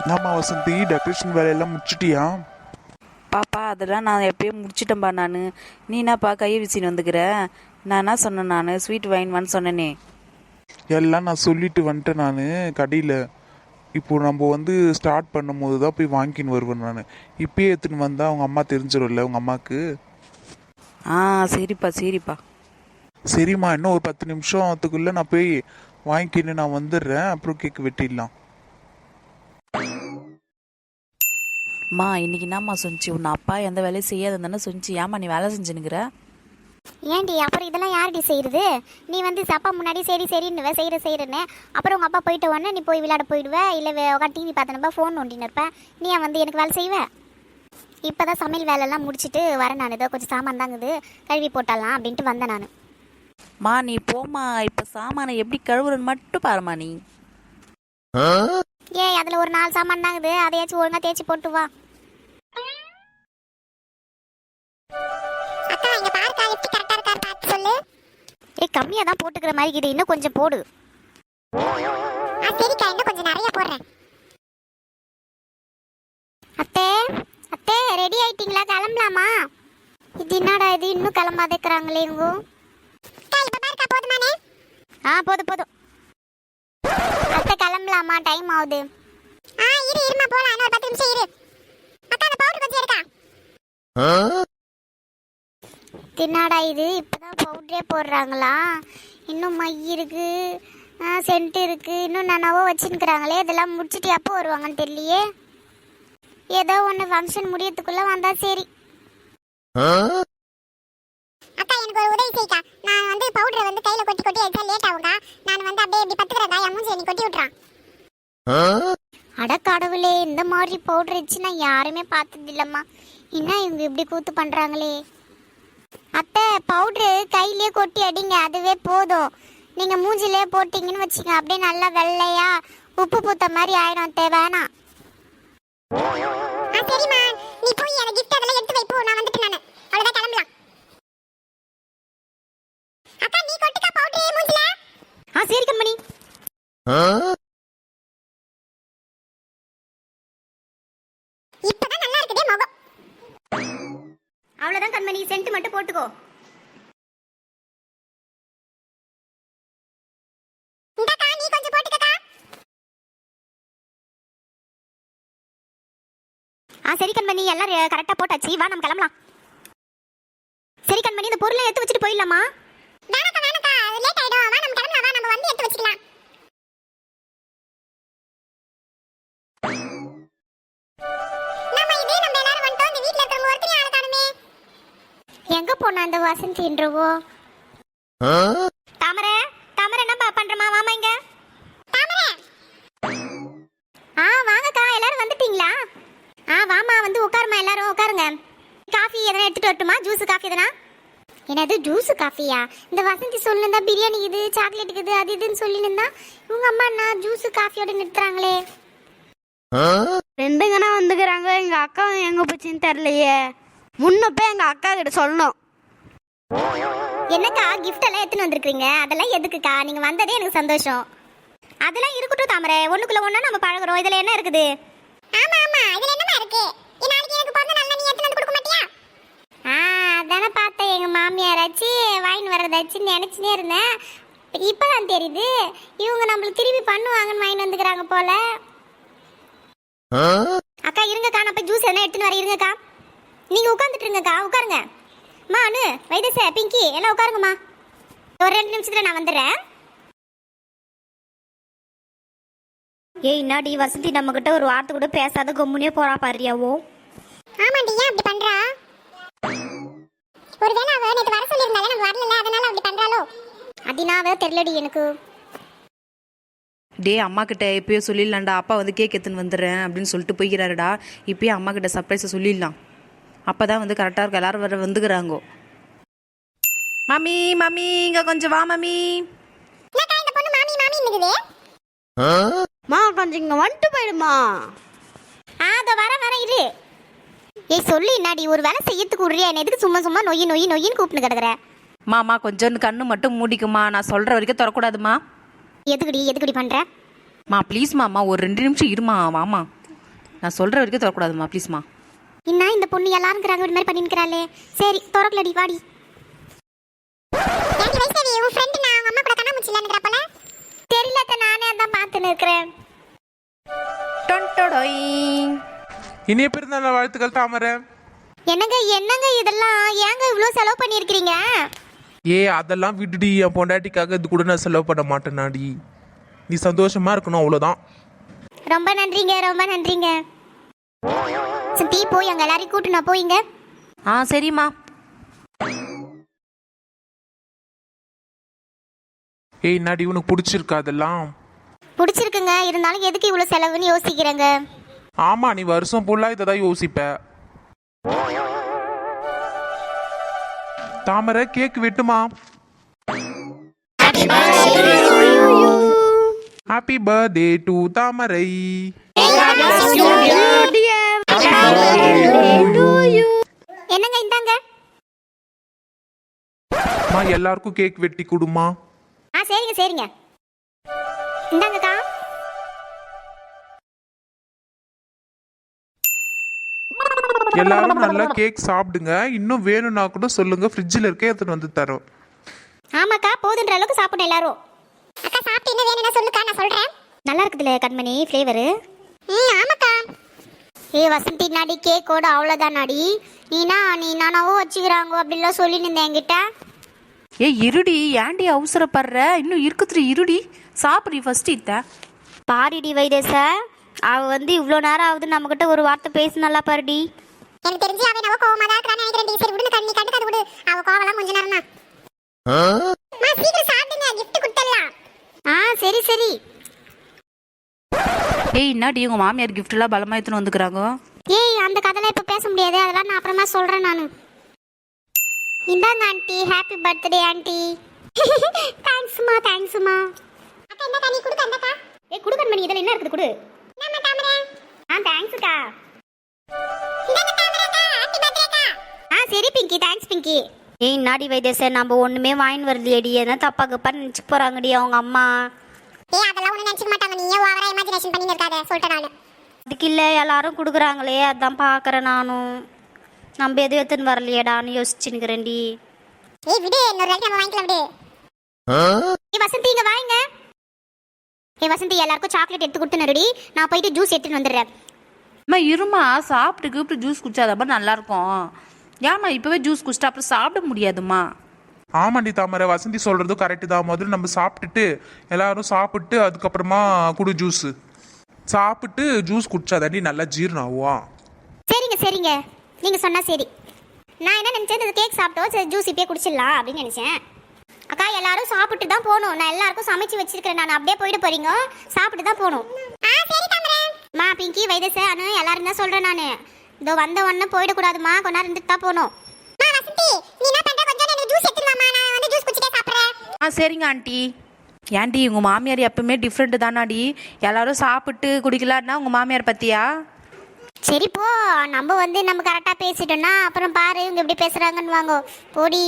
என்னம்மா வசந்தி டெக்கரேஷன் வேலையெல்லாம் முடிச்சிட்டியா? பாப்பா அதெல்லாம் நான் எப்பயே முடிச்சிட்டேன்பா நான். நீ என்னப்பா கையை வீசின்னு வந்துக்கிற? நான் என்ன சொன்னேன் நான்? ஸ்வீட் வாங்கின்னு சொன்னேனே. எல்லாம் நான் சொல்லிட்டு வந்துட்டேன் நான் கடையில். இப்போ நம்ம வந்து ஸ்டார்ட் பண்ணும்போது தான் போய் வாங்கின்னு வருவேன் நான். இப்பயே எடுத்துன்னு வந்தால் அவங்க அம்மா தெரிஞ்சிடும்ல உங்கள் அம்மாவுக்கு ஆ சரிப்பா சரிப்பா. சரிம்மா இன்னும் ஒரு பத்து நிமிஷத்துக்குள்ளே நான் போய் வாங்கிக்கின்னு நான் வந்துடுறேன். அப்புறம் கேக் வெட்டிடலாம். அம்மா இன்னைக்கு என்னம்மா சொன்னிச்சு உன் அப்பா எந்த வேலையும் செய்யாதுன்னு தானே சொன்னிச்சு ஏம்மா நீ வேலை செஞ்சுனுக்குற ஏன்டி அப்புறம் இதெல்லாம் யார்டி செய்யறது? நீ வந்து அப்பா முன்னாடி சரி சரின்னுவ செய்கிற செய்கிறேன்னு அப்புறம் உங்கள் அப்பா போயிட்ட உடனே நீ போய் விளையாட போயிடுவ இல்லை உட்காந்து டிவி பார்த்தனப்ப ஃபோன் நோண்டின்னு இருப்ப. நீ வந்து எனக்கு வேலை செய்வ? இப்போ தான் சமையல் வேலைலாம் முடிச்சுட்டு வரேன் நான். இதோ கொஞ்சம் சாமான் தாங்குது கழுவி போட்டாலாம் அப்படின்ட்டு வந்தேன் நான். மா நீ போம்மா இப்போ சாமானை எப்படி கழுவுறன்னு மட்டும் பாரும்மா நீ. ஏய் அதில் ஒரு நாலு சாமான் தாங்குது அதையாச்சும் ஒழுங்காக தேய்ச்சி போட்டு வா. அக்கா இங்க பாருக்கா எப்படி கரெக்டா இருக்கா பார்த்து சொல்லு. ஏய் கம்மியா தான் போட்டுக்கிற மாதிரி இது இன்னும் கொஞ்சம் போடு. ஆ சரிக்கா இன்னும் கொஞ்சம் நிறைய போடுறேன். அத்தே அத்தே ரெடி ஆயிட்டீங்களா? கிளம்பலாமா? இது என்னடா இது? இன்னும் கிளம்பாத இருக்கிறாங்களே இவங்க இப்ப பாருக்கா போதுமானே ஆ போதும் போதும் கிளம்பலாமா? டைம் ஆகுது. ஆ இரு இருமா போலாம். இன்னொரு பத்து நிமிஷம் இரு. அக்கா அந்த பவுடர் கொஞ்சம் இருக்கா தின்னாடா இது. இப்பதான் பவுடரே போடுறாங்களா? இன்னும் மை இருக்கு. சென்ட் இருக்கு. இன்னும் நனவோ வச்சுருக்கிறாங்களே. இதெல்லாம் முடிச்சுட்டு எப்போ வருவாங்கன்னு தெரியலையே. ஏதோ ஒன்று ஃபங்க்ஷன் முடியறதுக்குள்ள வந்தா சரி. அக்கா எனக்கு ஒரு உதவி செய்க்கா நான் வந்து பவுடரை வந்து கையில கொட்டி கொட்டி எடுத்தா லேட் ஆகும்க்கா நான் வந்து அப்படியே இப்படி பத்துக்கிறதா என் மூஞ்சி நீ கொட்டி விட்றான் அட கடவுளே இந்த மாதிரி பவுடர் வச்சு நான் யாருமே பார்த்தது இல்லம்மா என்ன இவங்க இப்படி கூத்து பண்றாங்களே? அத்தை பவுடரு கையிலே கொட்டி அடிங்க அதுவே போதும். நீங்க மூஞ்சிலே போட்டீங்கன்னு வச்சுங்க அப்படியே நல்லா வெள்ளையா உப்பு பூத்த மாதிரி ஆயிடும் அத்தை வேணாம். சரிம்மா. நீ போய் எனக்கு கிஃப்ட் அதெல்லாம் எடுத்து வை போ நான் வந்துட்டு நான். அவ்வளவுதான் கிளம்பலாம். அக்கா நீ கொட்டுக்கா பவுடர் மூஞ்சில? ஆ சரி கண்மணி இப்பதான் நல்லா இருக்குதே முகம் அவ்வளவுதான் கண்மணி மட்டும் போட்டுக்கோ. ஆ சரி கண்மணி எல்லாம் கரெக்டா போட்டாச்சு. வா நம்ம கிளம்பலாம். சரி கண்மணி இந்த பொருளை எடுத்து வச்சுட்டு போயிடலாமா? வேணக்கா வேணக்கா. லேட் ஆயிடும். வா நம்ம கிளம்பலாம். வா நம்ம வந்து எடுத்து வச்சுக்கலாம். போனா அந்த வசந்தின்றவோ தாமரை தாமரை என்ன பண்றமா வாமா இங்க. தாமரை! ஆ வாங்கக்கா. எல்லாரும் வந்துட்டீங்களா? ஆ வாமா வந்து உட்காருமா எல்லாரும். உட்காருங்க. காஃபி எதனா எடுத்துட்டு வரட்டுமா? ஜூஸ் காஃபி எதனா? என்னது ஜூஸ் காஃபியா? இந்த வசந்தி சொல்லிருந்தா பிரியாணி இது சாக்லேட் இது அது இதுன்னு சொல்லியிருந்தா இவங்க அம்மா என்ன ஜூஸ் காஃபியோட நிறுத்துறாங்களே? ரெண்டுங்கனா வந்துக்கிறாங்க. எங்க அக்கா எங்க போச்சுன்னு தெரியலையே. முன்ன போய் எங்க அக்கா கிட்ட சொல்லணும். என்னக்கா gift எல்லாம் எடுத்துன்னு வந்திருக்கீங்க அதெல்லாம் எதுக்குக்கா? நீங்க வந்ததே எனக்கு சந்தோஷம். அதெல்லாம் இருக்கட்டும் தாமரை. ஒண்ணுக்குள்ள ஒண்ணு நம்ம பழகுறோம். இதுல என்ன இருக்குது? ஆமா ஆமா. இதுல என்னமா இருக்கு? நாளைக்கு எனக்கு பிறந்த நாள் நீ எடுத்துட்டு வந்து கொடுக்க மாட்டியா? ஆ அதானே பார்த்தேன். எங்க மாமியாராச்சு வாங்கின்னு வர்றதாச்சு நினைச்சுனே இருந்தேன். இப்பதான் தெரியுது. இவங்க நம்மளுக்கு திருப்பி பண்ணுவாங்கன்னு வாங்கிட்டு வந்துக்கிறாங்க போல. அக்கா இருங்கக்கா. நான் போய் ஜூஸ் எதனா எடுத்துன்னு வரேன். இருங்கக்கா. நீங்க உட்காந்துட்டு இருங்கக்கா. உட்காருங்க. மா அனு வைத்தச பிங்கி எல்லாம் உட்காருங்கம்மா. ஒரு ரெண்டு நிமிஷத்துல நான் வந்துடுறேன். ஏய் இன்னாடி வசந்தி நம்ம கிட்ட ஒரு வார்த்தை கூட பேசாத கொம்முனே போறா பாரியாவோ ஆமாண்டி ஏன் அப்படி பண்றா? ஒருவேளை அவ நேத்து வர சொல்லியிருந்தாலே நம்ம வரல அதனால அப்படி பண்றாளோ? அதினாவே தெரியலடி எனக்கு. டே அம்மா கிட்ட இப்பயே சொல்லிடலாம்டா. அப்பா வந்து கேக் எடுத்துன்னு வந்துடுறேன் அப்படின்னு சொல்லிட்டு போய்க்கிறாருடா. இப்பயே அம்மா கிட்ட சர்ப்ரைஸை சொல்லிடலாம். அப்போ தான் வந்து கரெக்டாக இருக்கும். எல்லாரும் வர வந்துக்கிறாங்கோ. மம்மி மம்மி இங்கே கொஞ்சம் வா மம்மி என்னக்கா இந்த பொண்ணு மாமி மாமி மா கொஞ்சம் இங்க வந்துட்டு போயிடுமா. ஆ அதோ வர வர இரு. ஏய் சொல்லி என்னாடி ஒரு வேலை செய்யறதுக்கு உரியா என்ன எதுக்கு சும்மா சும்மா நொய்யி நொய்யி நொய்யின்னு கூப்பிட்டு கிடக்குற? மாமா கொஞ்சம் கண்ணு மட்டும் மூடிக்குமா? நான் சொல்கிற வரைக்கும் தரக்கூடாதுமா எதுக்குடி எதுக்குடி பண்ற? மா ப்ளீஸ் மாமா ஒரு ரெண்டு நிமிஷம் இருமா? வாமா. நான் சொல்கிற வரைக்கும் தரக்கூடாதுமா ப்ளீஸ்மா என்ன இந்த பொண்ணு எல்லாரும் இருக்கிறாங்க ஒரு மாதிரி பண்ணிருக்கிறாளே சரி திறக்கலடி வாடி. தெரியல அத்தை, நானே அதான் பார்த்துன்னு இருக்கிறேன் இனிய பிறந்தநாள் வாழ்த்துக்கள் தாமரை. என்னங்க என்னங்க இதெல்லாம்? ஏங்க இவ்வளோ செலவு பண்ணியிருக்கிறீங்க? ஏ அதெல்லாம் விட்டுடி என் பொண்டாட்டிக்காக இது கூட நான் செலவு பண்ண மாட்டேனாடி நீ சந்தோஷமா இருக்கணும் அவ்வளோதான் ரொம்ப நன்றிங்க ரொம்ப நன்றிங்க. சித்தி போய் அங்க எல்லாரையும் கூட்டுனா போயிங்க ஆ சரிம்மா. ஏய் நாடி உனக்கு பிடிச்சிருக்கா அதெல்லாம்? பிடிச்சிருக்குங்க. இருந்தாலும் எதுக்கு இவ்வளோ செலவுன்னு யோசிக்கிறேங்க. ஆமா நீ வருஷம் ஃபுல்லா இதை தான் யோசிப்ப. Thamarai cake வெட்டுமா? Happy birthday to Thamarai. என்னங்க இந்தாங்க? அம்மா எல்லாருக்கும் கேக் வெட்டி கொடுமா. ஆ சரிங்க சரிங்க. இந்தாங்கக்கா. எல்லாரும் நல்லா கேக் சாப்பிடுங்க. இன்னும் வேணும்னா கூட சொல்லுங்க. ஃப்ரிட்ஜில் இருக்க எடுத்துட்டு வந்து தரோம். ஆமாக்கா போதுன்ற அளவுக்கு சாப்பிடணும் எல்லாரும். அக்கா சாப்பிட்டு என்ன வேணும்னா சொல்லுக்கா நான் சொல்றேன். நல்லா இருக்குதுல கண்மணி ஃப்ளேவரு ம் ஆமாக்கா. ஏ வசந்தி நாடி கேக்கோட அவ்வளோதான் நாடி. நீனா நீ நானாவோ வச்சுக்கிறாங்க அப்படிலாம் சொல்லி நின்றேன் என்கிட்ட. ஏய் இருடி ஏன்டி அவசரப்படுற? இன்னும் இருக்குதுடி இருடி. சாப்பிட்றி ஃபர்ஸ்ட் இத்த. பாரிடி வைதேச அவ வந்து இவ்வளோ நேரம் ஆகுது நம்மக்கிட்ட ஒரு வார்த்தை பேசு நல்லா பாருடி. எனக்கு தெரிஞ்சு அவன் அவ கோவமா தான் இருக்கிறான்னு நினைக்கிறேன் சரி விடுங்க கண்ணி கண்டு விடு. அவ கோவலாம் கொஞ்ச நேரம் தான். மா சீக்கிரம் சாப்பிடுங்க கிஃப்ட் கொடுத்துடலாம். ஆ சரி சரி. ஏய் என்னடி உங்கள் மாமியார் கிஃப்ட்லாம் பலமாக எடுத்துன்னு வந்துக்கிறாங்க? ஏய் அந்த கதைலாம் இப்போ பேச முடியாது. அதெல்லாம் நான் அப்புறமா சொல்கிறேன் நான். இந்தாங்க ஆண்டி. Happy birthday aunty. தேங்க்ஸ்மா தேங்க்ஸ்மா அக்கா இந்த தண்ணி குடுக்க அந்தக்கா ஏய் குடுக்கன் மணி இதில் என்ன இருக்குது? குடு. நம்ம தாமரை. ஆ தேங்க்ஸ்க்கா ஆ சரி பிங்கி. தேங்க்ஸ் பிங்கி. ஏய் நாடி வைதேச நம்ம ஒன்றுமே வாங்கின்னு வரலையடி. எதனா தப்பா கப்பா நினச்சி போகிறாங்கடி அவங்க அம்மா. ஏய் அதெல்லாம் ஒன்றும் நினச்சிக்க மாட்டாங்க. நீ ஏன் ஓவரா இமேஜினேஷன் பண்ணி இருக்காத சொல்லிட்டேன் நான். அதுக்கு இல்லை எல்லாரும் கொடுக்குறாங்களே அதான் பார்க்குறேன் நானும். நம்ம எதுவும் எடுத்துன்னு வரலையேடான்னு யோசிச்சுன்னுக்கிறேன்டி ஏய் விடு இன்னொரு நாளைக்கு நம்ம வாங்கிக்கலாம் விடு. ஏய் வசந்தி இங்க வாங்க. ஏய் வசந்தி எல்லாருக்கும் சாக்லேட் எடுத்து கொடுத்து நடுடி. நான் போயிட்டு ஜூஸ் எடுத்துட்டு வந்துடுறேன். அம்மா இருமா சாப்பிட்டு கீப்பிட்டு ஜூஸ் குடிச்சாதான் நல்லாயிருக்கும் ஏம்மா இப்போவே ஜூஸ் குடிச்சிட்டு அப்புறம் சாப்பிட முடியாதும்மா. ஆமாண்டி தாமரை வசந்தி சொல்றதும் கரெக்டு தான். முதல்ல நம்ம சாப்பிட்டுட்டு எல்லாரும் சாப்பிட்டு அதுக்கப்புறமா குடு ஜூஸ் சாப்பிட்டு ஜூஸ் குடிச்சாதாண்டி நல்லா ஜீரணம் ஆகும் சரிங்க சரிங்க. நீங்க சொன்னா சரி. நான் என்ன நினைச்சேன் இந்த கேக் சாப்பிட்டோம் சரி ஜூஸ் இப்பயே குடிச்சிடலாம் அப்படின்னு நினைச்சேன். அக்கா எல்லாரும் சாப்பிட்டு தான் போகணும். நான் எல்லாருக்கும் சமைச்சு வச்சிருக்கிறேன். நான் அப்படியே போயிட்டு போறீங்க. சாப்பிட்டு தான் போகணும். மா பிங்கி வைதச அனு எல்லாரும் தான் சொல்றேன் நான். இதோ வந்த உடனே போயிடக்கூடாதுமா. கொஞ்ச நேரம் இருந்துட்டு தான் போகணும் ஆ சரிங்க ஆண்டி. ஏன்டி உங்கள் மாமியார் எப்பவுமே டிஃப்ரெண்ட்டு தானாடி. எல்லாரும் சாப்பிட்டு குடிக்கலான்னா உங்கள் மாமியார் பற்றியா சரி போ. நம்ம வந்து நம்ம கரெக்டாக பேசிட்டோம்னா அப்புறம் பாரு இவங்க எப்படி பேசுறாங்கன்னு வாங்கோ. போடி.